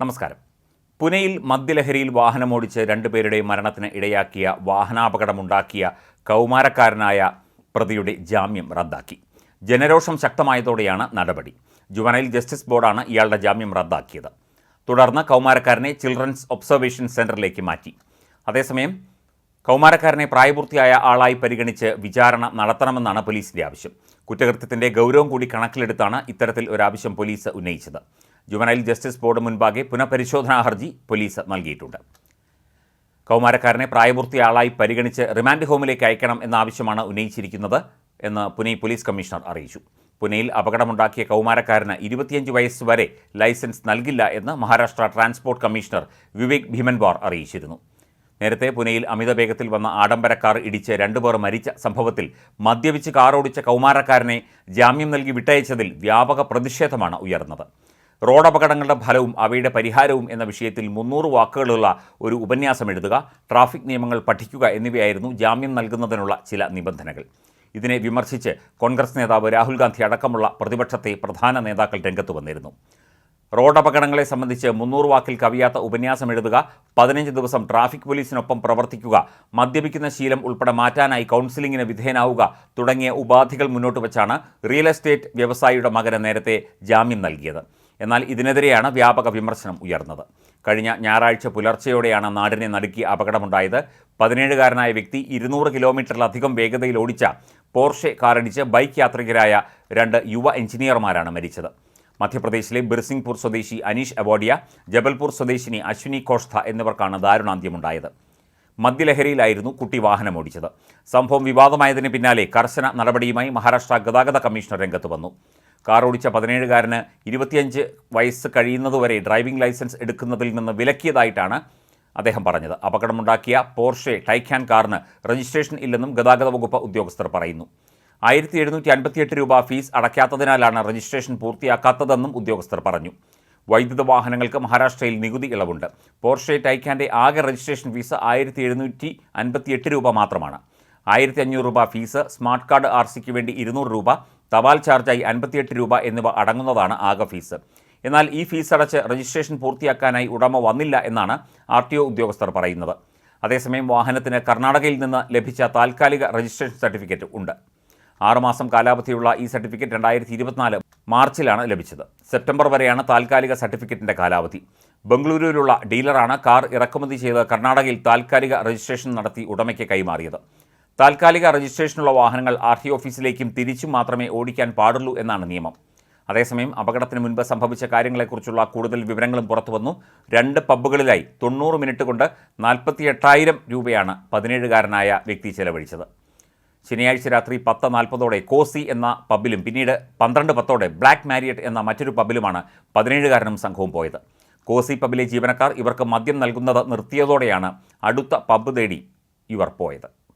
നമസ്കാരം. പുനെയിൽ മദ്യലഹരിയിൽ വാഹനമോടിച്ച് രണ്ടുപേരുടെ മരണത്തിന് ഇടയാക്കിയ വാഹനാപകടമുണ്ടാക്കിയ കൗമാരക്കാരനായ പ്രതിയുടെ ജാമ്യം റദ്ദാക്കി. ജനരോഷം ശക്തമായതോടെയാണ് നടപടി. ജുവനൈൽ ജസ്റ്റിസ് ബോർഡാണ് ഇയാളുടെ ജാമ്യം റദ്ദാക്കിയത്. തുടർന്ന് കൗമാരക്കാരനെ ചിൽഡ്രൻസ് ഒബ്സർവേഷൻ സെന്ററിലേക്ക് മാറ്റി. അതേസമയം കൗമാരക്കാരനെ പ്രായപൂർത്തിയായ ആളായി പരിഗണിച്ച് വിചാരണ നടത്തണമെന്നാണ് പോലീസിന്റെ ആവശ്യം. കുറ്റകൃത്യത്തിന്റെ ഗൗരവം കൂടി കണക്കിലെടുത്താണ് ഇത്തരത്തിൽ ഒരാവശ്യം പോലീസ് ഉന്നയിച്ചത്. ജുവനൈൽ ജസ്റ്റിസ് ബോർഡ് മുൻപാകെ പുനഃപരിശോധനാ ഹർജി പോലീസ് നൽകിയിട്ടുണ്ട്. കൗമാരക്കാരനെ പ്രായപൂർത്തിയാളായി പരിഗണിച്ച് റിമാൻഡ് ഹോമിലേക്ക് അയക്കണം എന്ന ആവശ്യമാണ് ഉന്നയിച്ചിരിക്കുന്നത് എന്ന് പുനെ പോലീസ് കമ്മീഷണർ അറിയിച്ചു. പുനെയിൽ അപകടമുണ്ടാക്കിയ കൗമാരക്കാരന് ഇരുപത്തിയഞ്ച് വയസ്സ് വരെ ലൈസൻസ് നൽകില്ല എന്ന് മഹാരാഷ്ട്ര ട്രാൻസ്പോർട്ട് കമ്മീഷണർ വിവേക് ഭീമൻവാർ അറിയിച്ചിരുന്നു. നേരത്തെ പുനെയിൽ അമിത വേഗത്തിൽ വന്ന ആഡംബര കാർ ഇടിച്ച് രണ്ടുപേർ മരിച്ച സംഭവത്തിൽ മദ്യപിച്ച് കാറോടിച്ച കൗമാരക്കാരനെ ജാമ്യം നൽകി വിട്ടയച്ചതിൽ വ്യാപക പ്രതിഷേധമാണ് ഉയർന്നത്. റോഡപകടങ്ങളുടെ ഫലവും അവയുടെ പരിഹാരവും എന്ന വിഷയത്തിൽ മുന്നൂറ് വാക്കുകളുള്ള ഒരു ഉപന്യാസം എഴുതുക ട്രാഫിക് നിയമങ്ങൾ പഠിക്കുക എന്നിവയായിരുന്നു ജാമ്യം നൽകുന്നതിനുള്ള ചില നിബന്ധനകൾ. ഇതിനെ വിമർശിച്ച് കോൺഗ്രസ് നേതാവ് രാഹുൽ ഗാന്ധി അടക്കമുള്ള പ്രതിപക്ഷത്തെ പ്രധാന നേതാക്കൾ രംഗത്ത് വന്നിരുന്നു. റോഡപകടങ്ങളെ സംബന്ധിച്ച് മുന്നൂറ് വാക്കിൽ കവിയാത്ത ഉപന്യാസം എഴുതുക പതിനഞ്ച് ദിവസം ട്രാഫിക് പോലീസിനൊപ്പം പ്രവർത്തിക്കുക മദ്യപിക്കുന്ന ശീലം ഉൾപ്പെടെ മാറ്റാനായി കൗൺസിലിങ്ങിന് വിധേയനാവുക തുടങ്ങിയ ഉപാധികൾ മുന്നോട്ട് വച്ചാണ് റിയൽ എസ്റ്റേറ്റ് വ്യവസായിയുടെ മകന് നേരത്തെ ജാമ്യം നൽകിയത്. എന്നാൽ ഇതിനെതിരെയാണ് വ്യാപക വിമർശനം ഉയർന്നത്. കഴിഞ്ഞ ഞായറാഴ്ച പുലർച്ചെയോടെയാണ് നാടിനെ നടുക്കി അപകടമുണ്ടായത്. പതിനേഴുകാരനായ വ്യക്തി ഇരുന്നൂറ് കിലോമീറ്ററിലധികം വേഗതയിൽ ഓടിച്ച പോർഷെ കാറിടിച്ച് ബൈക്ക് യാത്രികരായ രണ്ട് യുവ എഞ്ചിനീയർമാരാണ് മരിച്ചത്. മധ്യപ്രദേശിലെ ബിർസിംഗ്പൂർ സ്വദേശി അനീഷ് അവോഡിയ ജബൽപൂർ സ്വദേശിനി അശ്വിനി കോഷ്ത എന്നിവർക്കാണ് ദാരുണാന്ത്യമുണ്ടായത്. മദ്യലഹരിയിലായിരുന്നു കുട്ടി വാഹനം വാഹനമോടിച്ചത് സംഭവം വിവാദമായതിന് പിന്നാലെ കർശന നടപടിയുമായി മഹാരാഷ്ട്ര ഗതാഗത കമ്മീഷണർ രംഗത്ത് വന്നു. കാർ ഓടിച്ച പതിനേഴുകാരന് ഇരുപത്തിയഞ്ച് വയസ്സ് കഴിയുന്നതുവരെ ഡ്രൈവിംഗ് ലൈസൻസ് എടുക്കുന്നതിൽ നിന്ന് വിലക്കിയതായിട്ടാണ് അദ്ദേഹം പറഞ്ഞത്. അപകടമുണ്ടാക്കിയ പോർഷെ ടൈക്കാൻ കാറിന് രജിസ്ട്രേഷൻ ഇല്ലെന്നും ഗതാഗത വകുപ്പ് ഉദ്യോഗസ്ഥർ പറയുന്നു. ആയിരത്തി എഴുന്നൂറ്റി അൻപത്തിയെട്ട് രൂപ ഫീസ് അടയ്ക്കാത്തതിനാലാണ് രജിസ്ട്രേഷൻ പൂർത്തിയാക്കാത്തതെന്നും ഉദ്യോഗസ്ഥർ പറഞ്ഞു. വൈദ്യുത വാഹനങ്ങൾക്ക് മഹാരാഷ്ട്രയിൽ നികുതി ഇളവുണ്ട്. പോർഷെ ടൈക്കാന്റെ ആകെ രജിസ്ട്രേഷൻ ഫീസ് ആയിരത്തി എഴുന്നൂറ്റി അൻപത്തിയെട്ട് രൂപ മാത്രമാണ്. ആയിരത്തി അഞ്ഞൂറ് രൂപ ഫീസ് സ്മാർട്ട് കാർഡ് ആർ സിക്ക് വേണ്ടി ഇരുന്നൂറ് രൂപ തപാൽ ചാർജായി അൻപത്തിയെട്ട് രൂപ എന്നിവ അടങ്ങുന്നതാണ് ആകെ ഫീസ്. എന്നാൽ ഈ ഫീസ് അടച്ച് രജിസ്ട്രേഷൻ പൂർത്തിയാക്കാനായി ഉടമ വന്നില്ല എന്നാണ് ആർ ടി ഒ ഉദ്യോഗസ്ഥർ പറയുന്നത്. അതേസമയം വാഹനത്തിന് കർണാടകയിൽ നിന്ന് ലഭിച്ച താൽക്കാലിക രജിസ്ട്രേഷൻ സർട്ടിഫിക്കറ്റ് ഉണ്ട്. ആറുമാസം കാലാവധിയുള്ള ഈ സർട്ടിഫിക്കറ്റ് രണ്ടായിരത്തി ഇരുപത്തിനാല് മാർച്ചിലാണ് ലഭിച്ചത്. സെപ്റ്റംബർ വരെയാണ് താൽക്കാലിക സർട്ടിഫിക്കറ്റിന്റെ കാലാവധി. ബംഗളൂരുവിലുള്ള ഡീലറാണ് കാർ ഇറക്കുമതി ചെയ്ത് കർണാടകയിൽ താൽക്കാലിക രജിസ്ട്രേഷൻ നടത്തി ഉടമയ്ക്ക് കൈമാറിയത്. താൽക്കാലിക രജിസ്ട്രേഷനുള്ള വാഹനങ്ങൾ ആർ ടി ഓഫീസിലേക്കും തിരിച്ചും മാത്രമേ ഓടിക്കാൻ പാടുള്ളൂ എന്നാണ് നിയമം. അതേസമയം അപകടത്തിന് മുൻപ് സംഭവിച്ച കാര്യങ്ങളെക്കുറിച്ചുള്ള കൂടുതൽ വിവരങ്ങളും പുറത്തുവന്നു. രണ്ട് പബ്ബുകളിലായി തൊണ്ണൂറ് മിനിറ്റ് കൊണ്ട് നാൽപ്പത്തി എട്ടായിരം രൂപയാണ് പതിനേഴുകാരനായ വ്യക്തി ചെലവഴിച്ചത്. ശനിയാഴ്ച രാത്രി പത്ത് നാൽപ്പതോടെ കോസി എന്ന പബ്ബിലും പിന്നീട് പന്ത്രണ്ട് പത്തോടെ ബ്ലാക്ക് മാരിയറ്റ് എന്ന മറ്റൊരു പബ്ബിലുമാണ് പതിനേഴുകാരനും സംഘവും പോയത്. കോസി പബ്ബിലെ ജീവനക്കാർ ഇവർക്ക് മദ്യം നൽകുന്നത് നിർത്തിയതോടെയാണ് അടുത്ത പബ്ബ് തേടി ഇവർ പോയത്.